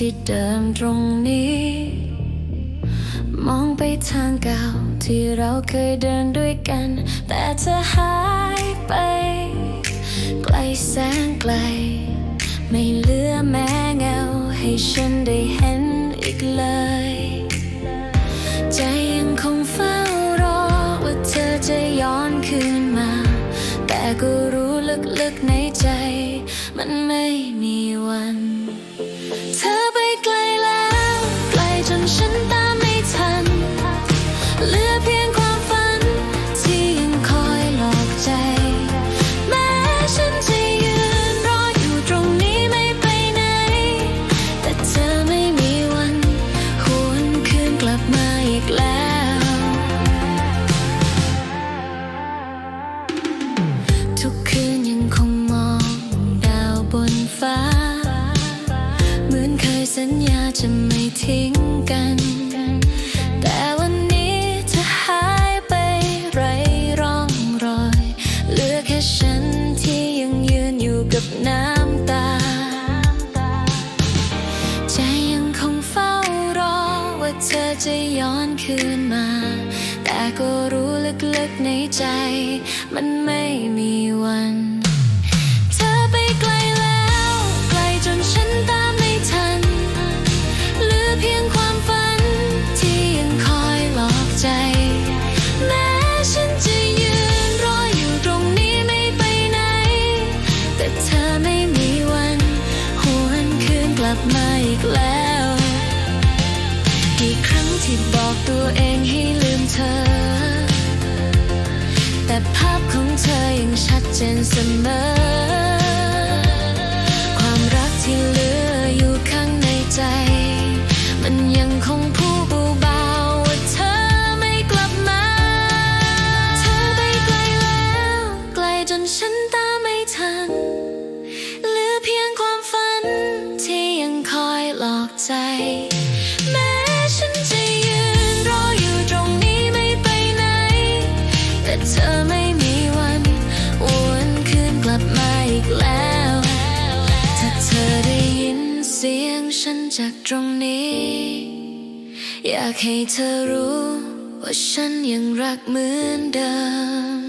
ที่เดิมตรงนี้ มองไปทางเก่าที่เราเคยเดินด้วยกัน แต่เธอหายไป ไกลแสนไกล ไม่เหลือแม้เงาให้ฉันได้เห็นอีกเลย ใจยังคงเฝ้ารอว่าเธอจะย้อนคืนมา แต่ก็รู้ลึกๆในใจ มันไม่มีวัน เธอไปไกลแล้ว ไกลจนฉันตา สัญญาจะไม่ทิ้งกัน แต่วันนี้เธอหายไปไรร่องรอย เหลือแค่ฉันที่ยังยืนอยู่กับน้ำตา ใจยังคงเฝ้ารอว่าเธอจะย้อนคืนมา แต่ก็รู้ลึกๆในใจ มันไม่มีวัน ลับมาอีกแล้ว กี่ครั้งที่บอกตัวเองให้ลืมเธอ แต่ภาพของเธอยังชัดเจนเสมอ ฉันจากตรงนี้ อยากให้เธอรู้ ว่าฉันยังรักเหมือนเดิม